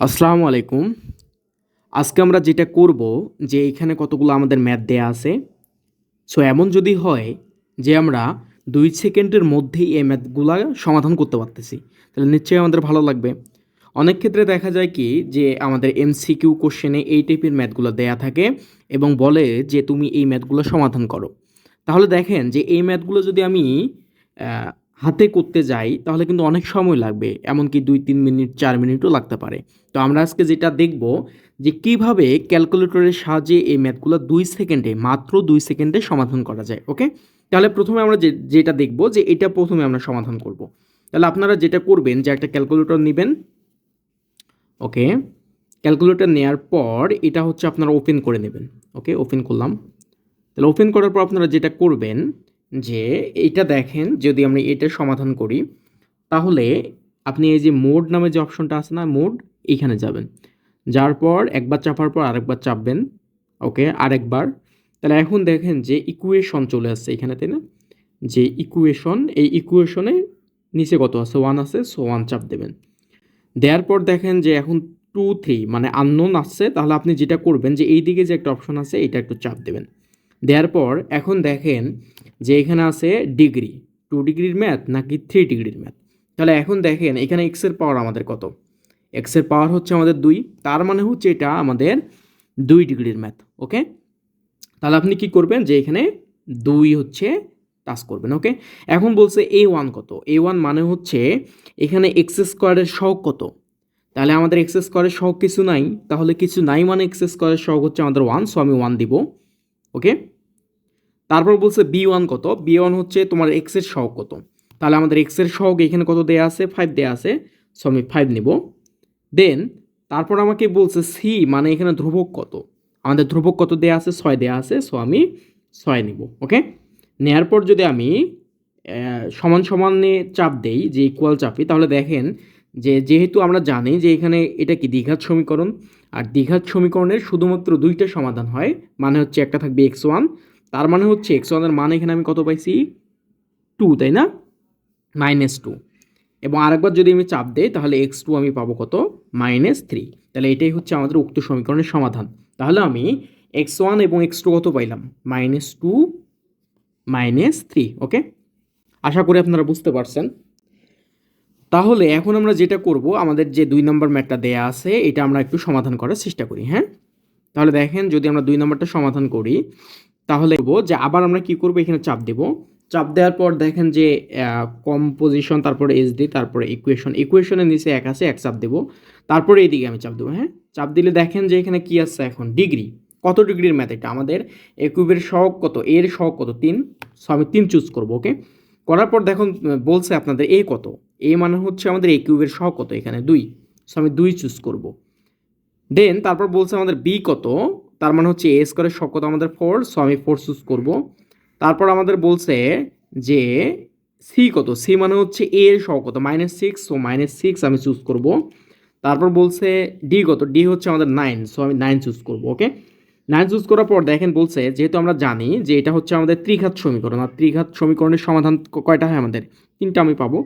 আসসালামু আলাইকুম। আজকে আমরা যেটা করব যে এখানে কতগুলো আমাদের ম্যাথ দেয়া আছে। সো এমন যদি হয় যে আমরা দুই সেকেন্ডের মধ্যেই এই ম্যাথগুলা সমাধান করতে পারতেছি, তাহলে নিশ্চয়ই আমাদের ভালো লাগবে। অনেক ক্ষেত্রে দেখা যায় কি যে আমাদের এমসিকিউ কোশ্চেনে এই টাইপের ম্যাথগুলো দেয়া থাকে এবং বলে যে তুমি এই ম্যাথগুলো সমাধান করো। তাহলে দেখেন যে এই ম্যাথগুলো যদি আমি হাতে করতে যাই, তাহলে কিন্তু অনেক সময় লাগবে। এমনকি দুই, তিন মিনিট, চার মিনিটও লাগতে পারে। তো আমরা আজকে যেটা দেখব, যে কীভাবে ক্যালকুলেটরের সাহায্যে এই ম্যাথগুলো দুই সেকেন্ডে, মাত্র দুই সেকেন্ডে সমাধান করা যায়, ওকে? তাহলে প্রথমে আমরা যেটা দেখব, যে এটা প্রথমে আমরা সমাধান করব। তাহলে আপনারা যেটা করবেন, যে একটা ক্যালকুলেটর নেবেন, ওকে? ক্যালকুলেটর নেওয়ার পর এটা হচ্ছে আপনারা ওপেন করে নেবেন, ওকে? ওপেন করলাম। তাহলে ওপেন করার পর আপনারা যেটা করবেন যে এইটা দেখেন, যদি আমরা এটা সমাধান করি, তাহলে আপনি এই যে মোড নামে যে অপশনটা আছে না, মোড, এইখানে যাবেন। যার পর একবার চাপার পর আরেকবার চাপবেন, ওকে, আরেকবার। তাহলে এখন দেখেন যে ইকুয়েশন চলে আসছে এখানে, তাই না? যে ইকুয়েশন এই ইকুয়েশনে নিচে কত আছে? ওয়ান আছে সো ওয়ান চাপ দেবেন। দেওয়ার পর দেখেন যে এখন টু থ্রি মানে আননোন আসছে, তাহলে আপনি যেটা করবেন যে এই দিকে যে একটা অপশন আছে এটা একটু চাপ দেবেন। দেওয়ার পর এখন দেখেন যে এখানে আছে ডিগ্রি টু ডিগ্রির ম্যাথ নাকি থ্রি ডিগ্রির ম্যাথ তাহলে এখন দেখেন, এখানে এক্সের পাওয়ার আমাদের কত? এক্সের পাওয়ার হচ্ছে আমাদের দুই, তার মানে হচ্ছে এটা আমাদের দুই ডিগ্রির ম্যাথ ওকে তাহলে আপনি কি করবেন যে এখানে দুই হচ্ছে টাচ করবেন ওকে এখন বলছে এ ওয়ান কত? এ ওয়ান মানে হচ্ছে এখানে এক্স স্কোয়ারের শখ কত? তাহলে আমাদের এক্স স্কোয়ারের শখ কিছু নাই, তাহলে কিছু নাই মানে এক্স স্কোয়ারের শখ হচ্ছে আমাদের ওয়ান সো আমি ওয়ান দিব ওকে তারপর বলছে বি ওয়ান কত? বি ওয়ান হচ্ছে তোমার এক্সের সহগ কত? তাহলে আমাদের এক্সের সহগ এখানে কত দেয়া আছে? ফাইভ দেয়া আছে। সো আমি ফাইভ নেব। দেন তারপর আমাকে বলছে সি মানে এখানে ধ্রুবক কত? আমাদের ধ্রুবক কত দেয়া আছে? ছয় দেয়া আছে। সো আমি ছয় নিব ওকে নেয়ার পর যদি আমি সমান সমানে চাপ দেই, যে ইকুয়াল চাপি, তাহলে দেখেন যে যেহেতু আমরা জানি যে এখানে এটা কি দ্বিঘাত সমীকরণ, আর দ্বিঘাত সমীকরণের শুধুমাত্র দুইটা সমাধান হয় মানে হচ্ছে একটা থাকবে এক্স ওয়ান তার মানে হচ্ছে এক্স ওয়ানের মান এখানে আমি কত পাইছি? টু তাই না? মাইনাস টু এবং আরেকবার যদি আমি চাপ দেই, তাহলে এক্স টু আমি পাবো কত? মাইনাস থ্রি তাহলে এটাই হচ্ছে আমাদের উক্ত সমীকরণের সমাধান। তাহলে আমি এক্স ওয়ান এবং এক্স টু কত পাইলাম? Minus two minus three okay আশা করি আপনারা বুঝতে পারছেন। তাহলে এখন আমরা যেটা করব, আমাদের যে দুই নম্বর ম্যাটটা দেয়া আছে, এটা আমরা একটু সমাধান করার চেষ্টা করি হ্যাঁ? তাহলে দেখেন, যদি আমরা দুই নম্বরটা সমাধান করি তাহলে যে আবার আমরা কি করব? এখানে চাপ দেব। চাপ দেওয়ার পর দেখেন যে কম্পোজিশন তারপরে দি তারপরে ইকুয়েশন ইকুয়েশনের নিচে এক আছে, এক চাপ দেব। তারপরে এইদিকে আমি চাপ দেবো হ্যাঁ? চাপ দিলে দেখেন যে এখানে কি আছে এখন? ডিগ্রি। কত ডিগ্রির ম্যাথ এটা? আমাদের একুবের শখ কত? এর শখ কত? তিন। সো আমি তিন চুজ করব ওকে করার পর দেখুন, বলছে আপনাদের এ কত? এ মানে হচ্ছে আমাদের এ কিউবের সহগ কত? এখানে দুই। সো আমি দুই চুজ করব। দেন তারপর বলছে আমাদের বি কত? তার মানে হচ্ছে এ স্কোয়ারের কত আমাদের ফোর সো আমি ফোর চুজ করব। তারপর আমাদের বলছে যে সি কত? সি মানে হচ্ছে এ এর সহগ কত minus six so minus six আমি চুজ করব। তারপর বলছে ডি কত? ডি হচ্ছে আমাদের নাইন সো আমি নাইন চুজ করব ওকে নাইন চুজ করার পর দেখেন বলছে, যেহেতু আমরা জানি যে এটা হচ্ছে আমাদের ত্রিঘাত সমীকরণ, আর ত্রিঘাত সমীকরণের সমাধান কয়টা হয় আমাদের? তিনটা আমি পাবো।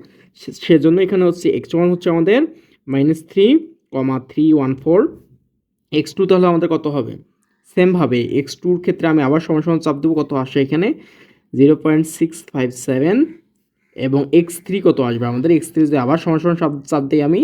সেজন্য এখানে হচ্ছে এক্স ওয়ান হচ্ছে আমাদের minus three comma three one four X two তাহলে আমাদের কত হবে? সেমভাবে এক্স টুর ক্ষেত্রে আমি আবার সমান সমান চাপ দেবো, কত আসে এখানে? Zero point six five seven এবং এক্স থ্রি কত আসবে? আমাদের এক্স থ্রি যদি আবার সমান সমান চাপ দিই আমি।